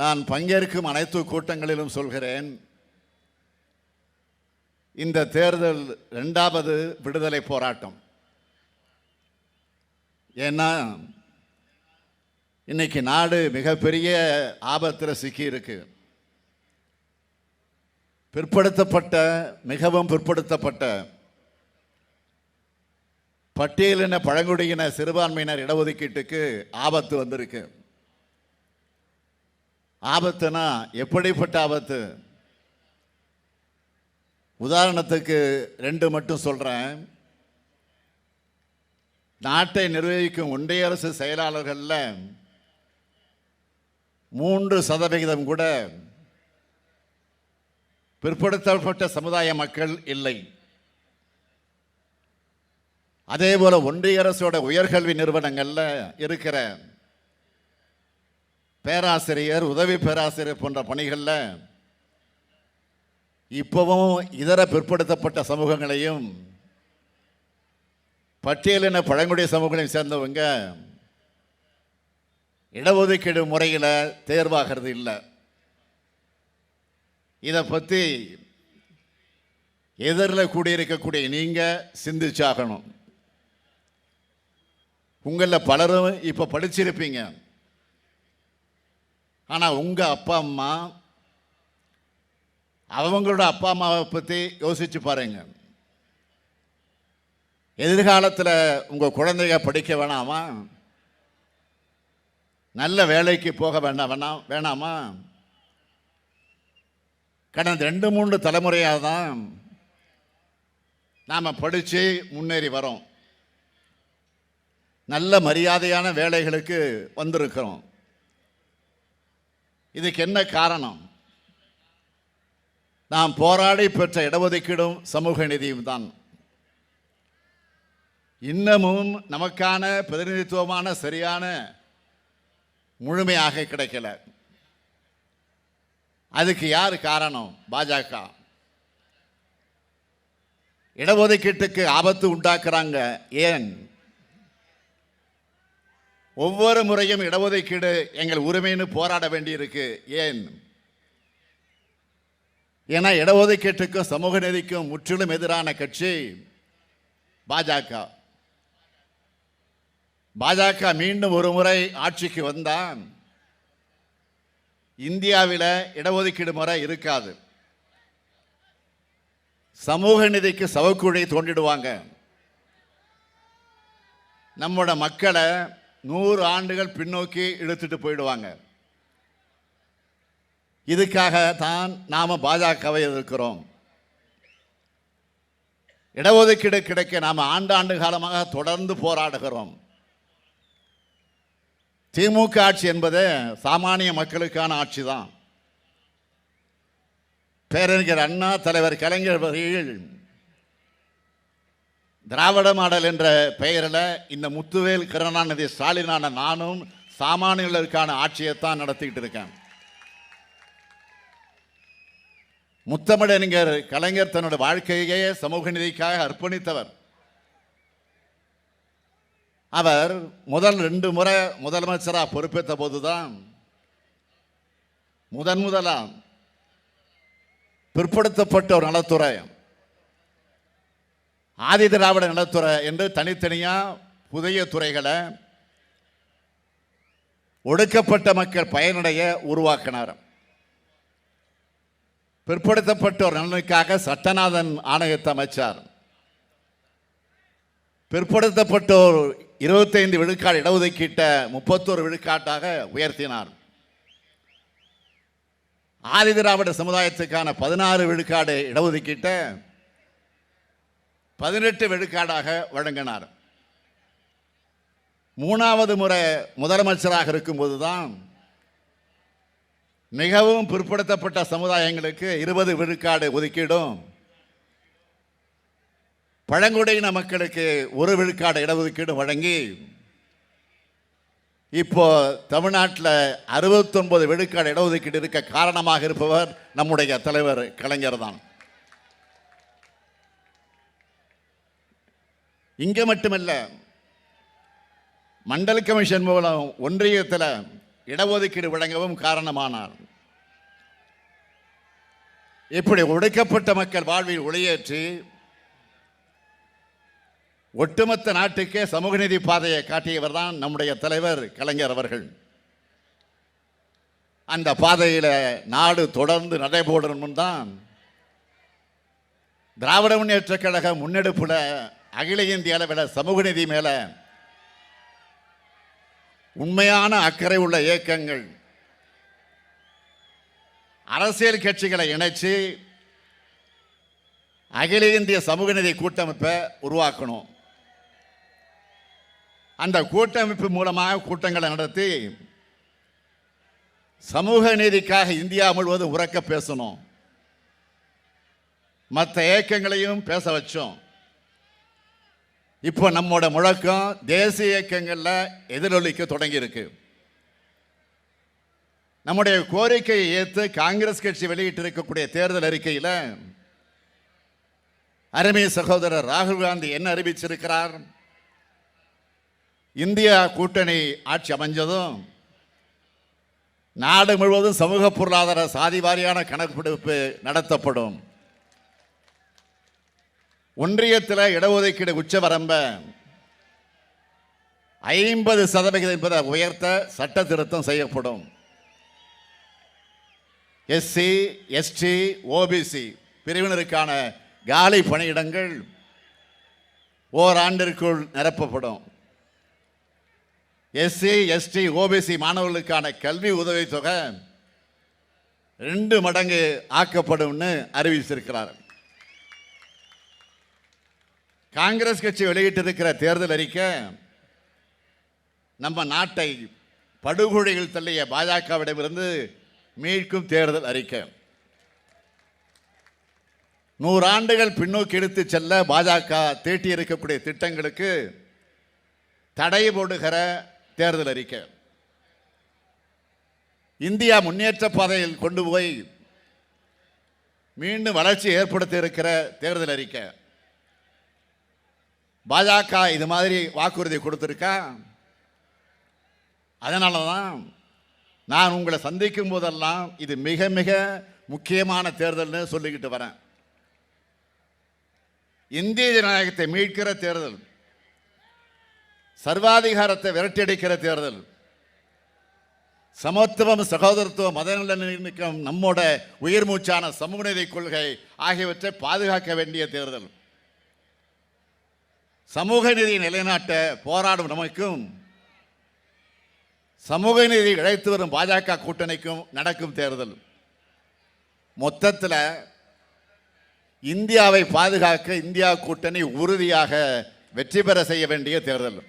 நான் பங்கேற்கும் அனைத்து கூட்டங்களிலும் சொல்கிறேன் இந்த தேர்தல் ரெண்டாவது விடுதலை போராட்டம். ஏன்னா இன்னைக்கு நாடு மிகப்பெரிய ஆபத்தில் சிக்கி இருக்கு பிற்படுத்தப்பட்ட மிகவும் பிற்படுத்தப்பட்ட பட்டியலின பழங்குடியின சிறுபான்மையினர் இடஒதுக்கீட்டுக்கு ஆபத்து வந்திருக்கு. ஆபத்துனா எப்படிப்பட்ட ஆபத்து? உதாரணத்துக்கு ரெண்டு மட்டும் சொல்கிறேன் நாட்டை நிர்வகிக்கும் ஒன்றிய அரசு செயலாளர்களில் மூன்று சதவிகிதம் கூட பிற்படுத்தப்பட்ட சமுதாய மக்கள் இல்லை. அதே போல ஒன்றிய அரசோட உயர்கல்வி நிறுவனங்களில் இருக்கிற பேராசிரியர் உதவி பேராசிரியர் போன்ற பணிகளில் இப்போவும் இதர பிற்படுத்தப்பட்ட சமூகங்களையும் பட்டியலின பழங்குடி சமூகங்களையும் சேர்ந்தவங்க இடஒதுக்கீடு முறையில் தேர்வாகிறது இல்லை. இதை பற்றி எதிரில் கூடியிருக்கக்கூடிய நீங்கள் சிந்திச்சாகணும். உங்களில் பலரும் இப்போ படிச்சிருப்பீங்க. ஆனால் உங்கள் அப்பா அம்மா அவங்களோட அப்பா அம்மாவை பற்றி யோசிச்சு பாருங்க. எதிர்காலத்தில் உங்கள் குழந்தைங்க படிக்க வேணாமா? நல்ல வேலைக்கு போக வேண்டாம் வேணாம் வேணாமா? கடந்த ரெண்டு மூன்று தலைமுறையாக தான் நாம் படித்து முன்னேறி வரோம் நல்ல மரியாதையான வேலைகளுக்கு வந்திருக்கிறோம். இதுக்கு என்ன காரணம்? நாம் போராடி பெற்ற இடஒதுக்கீடும் சமூக நிதியும் தான். இன்னமும் நமக்கான பிரதிநிதித்துவமான சரியான முழுமையாக கிடைக்கல. அதுக்கு யார் காரணம்? பாஜக. இடஒதுக்கீட்டுக்கு ஆபத்து உண்டாக்குறாங்க ஏன்? ஒவ்வொரு முறையும் இடஒதுக்கீடு எங்கள் உரிமைன்னு போராட வேண்டியிருக்கு. ஏன்? ஏன்னா இடஒதுக்கீட்டுக்கும் சமூக நீதிக்கும் முற்றிலும் எதிரான கட்சி பாஜக. பாஜக மீண்டும் ஒரு முறை ஆட்சிக்கு வந்தால் இந்தியாவில் இடஒதுக்கீடு முறை இருக்காது. சமூக நிதிக்கு சவக்குழி தோண்டிடுவாங்க. நம்மளோட மக்களை நூறு ஆண்டுகள் பின்னோக்கி இழுத்துட்டு போயிடுவாங்க. இதுக்காக தான் நாம் பாஜகவை எதிர்க்கிறோம். இடஒதுக்கீடு கிடைக்க நாம் ஆண்டாண்டு காலமாக தொடர்ந்து போராடுகிறோம். திமுக ஆட்சி என்பது சாமானிய மக்களுக்கான ஆட்சி தான் பேரறிஞர் அண்ணா தலைவர் கலைஞர் வகையில் திராவிட மாடல் என்ற பெயரில் இந்த முத்துவேல் கருணாநிதி ஸ்டாலினான நானும் சாமானியர்களுக்கான ஆட்சியைத்தான் நடத்திக்கிட்டு இருக்கேன். முத்தமிழறிஞர் கலைஞர் தன்னோட வாழ்க்கையே சமூக நிதிக்காக அர்ப்பணித்தவர். அவர் முதல் ரெண்டு முறை முதலமைச்சராக பொறுப்பேற்ற போதுதான் முதன் முதலாம் பிற்படுத்தப்பட்ட ஒரு நலத்துறை. ஆதி திராவிட நலத்துறை என்று தனித்தனியாக புதிய துறைகளை ஒடுக்கப்பட்ட மக்கள் பயனடைய உருவாக்கினார். பிற்படுத்தப்பட்டோர் நலனுக்காக சட்டநாதன் ஆணையத்தை அமைச்சார். பிற்படுத்தப்பட்டோர் இருபத்தைந்து விழுக்காடு இடஒதுக்கீட்டை முப்பத்தோரு விழுக்காட்டாக உயர்த்தினார். ஆதி திராவிட சமுதாயத்துக்கான பதினாறு விழுக்காடு இடஒதுக்கீட்டை பதினெட்டு விழுக்காடாக வழங்கினார். மூணாவது முறை முதலமைச்சராக இருக்கும்போது தான் மிகவும் பிற்படுத்தப்பட்ட சமுதாயங்களுக்கு இருபது விழுக்காடு ஒதுக்கீடும். பழங்குடியின மக்களுக்கு ஒரு விழுக்காடு இடஒதுக்கீடு வழங்கி இப்போ தமிழ்நாட்டில் அறுபத்தொன்பது விழுக்காடு இடஒதுக்கீடு இருக்க காரணமாக இருப்பவர் நம்முடைய தலைவர் கலைஞர் தான் இங்கே மட்டுமல்ல மண்டல கமிஷன் மூலம் ஒன்றியத்தில் இடஒதுக்கீடு வழங்கவும் காரணமானார். இப்படி ஒடுக்கப்பட்ட மக்கள் வாழ்வில் ஒளியேற்றி ஒட்டுமொத்த நாட்டுக்கே சமூக நீதி பாதையை காட்டியவர் தான் நம்முடைய தலைவர் கலைஞர் அவர்கள். அந்த பாதையில் நாடு தொடர்ந்து நடைபோடணும் தான் திராவிட முன்னேற்ற கழக முன்னெடுப்பில் அகில இந்திய அளவில் சமூக நீதி மேலே உண்மையான அக்கறை உள்ள இயக்கங்கள் அரசியல் கட்சிகளை இணைச்சு அகில இந்திய சமூக நிதி கூட்டமைப்பை உருவாக்கணும். அந்த கூட்டமைப்பு மூலமாக கூட்டங்களை நடத்தி சமூக நீதிக்காக இந்தியா முழுவதும் உறக்க பேசணும். மற்ற இயக்கங்களையும் பேச வச்சோம். இப்போ நம்மோட முழக்கம் தேசிய இயக்கங்களில் எதிரொலிக்க தொடங்கியிருக்கு. நம்முடைய கோரிக்கையை ஏற்று காங்கிரஸ் கட்சி வெளியிட்டிருக்கக்கூடிய தேர்தல் அறிக்கையில் அருமை சகோதரர் ராகுல் காந்தி என்ன அறிவிச்சிருக்கிறார்? இந்தியா கூட்டணி ஆட்சி அமைஞ்சதும் நாடு முழுவதும் சமூக பொருளாதார சாதி வாரியான கணக்கெடுப்பு நடத்தப்படும். ஒன்றியத்தில் இடஒதுக்கீடு உச்சவரம்ப ஐம்பது சதவிகிதம் என்பதை உயர்த்த சட்ட திருத்தம் செய்யப்படும். எஸ்சி எஸ்டி ஓபிசி பிரிவினருக்கான காலி பணியிடங்கள் ஓராண்டிற்குள் நிரப்பப்படும். எஸ்சி எஸ்டி ஓபிசி மாணவர்களுக்கான கல்வி உதவித்தொகை ரெண்டு மடங்கு ஆக்கப்படும்னு அறிவிச்சிருக்கிறார் காங்கிரஸ் கட்சி வெளியிட்டிருக்கிற தேர்தல் அறிக்கை நம்ம நாட்டை படுகொழிகள் தள்ளிய பாஜகவிடமிருந்து மீட்கும் தேர்தல் அறிக்கை. நூறாண்டுகள் பின்னோக்கி எடுத்து செல்ல பாஜக தீட்டி இருக்கக்கூடிய திட்டங்களுக்கு தடை போடுகிற தேர்தல் அறிக்கை. இந்தியா முன்னேற்ற பாதையில் கொண்டு போய் மீண்டும் வளர்ச்சி ஏற்படுத்தி இருக்கிற தேர்தல் அறிக்கை. பாஜக இது மாதிரி வாக்குறுதி கொடுத்துருக்கா? அதனால தான் நான் உங்களை சந்திக்கும் போதெல்லாம் இது மிக மிக முக்கியமான தேர்தல்னு சொல்லிக்கிட்டு வரேன். இந்திய ஜனநாயகத்தை மீட்கிற தேர்தல் சர்வாதிகாரத்தை விரட்டியடிக்கிற தேர்தல் சமத்துவம் சகோதரத்துவம் மதநலனிக்கம் நம்மோட உயிர் மூச்சான சமூக நீதி கொள்கை ஆகியவற்றை பாதுகாக்க வேண்டிய தேர்தல். சமூக நீதியை நிலைநாட்ட போராடும் நமக்கும் சமூக நீதி இழைத்து வரும் பாஜக கூட்டணிக்கும் நடக்கும் தேர்தல். மொத்தத்தில் இந்தியாவை பாதுகாக்க இந்தியா கூட்டணி உறுதியாக வெற்றி பெற செய்ய வேண்டிய தேர்தல்.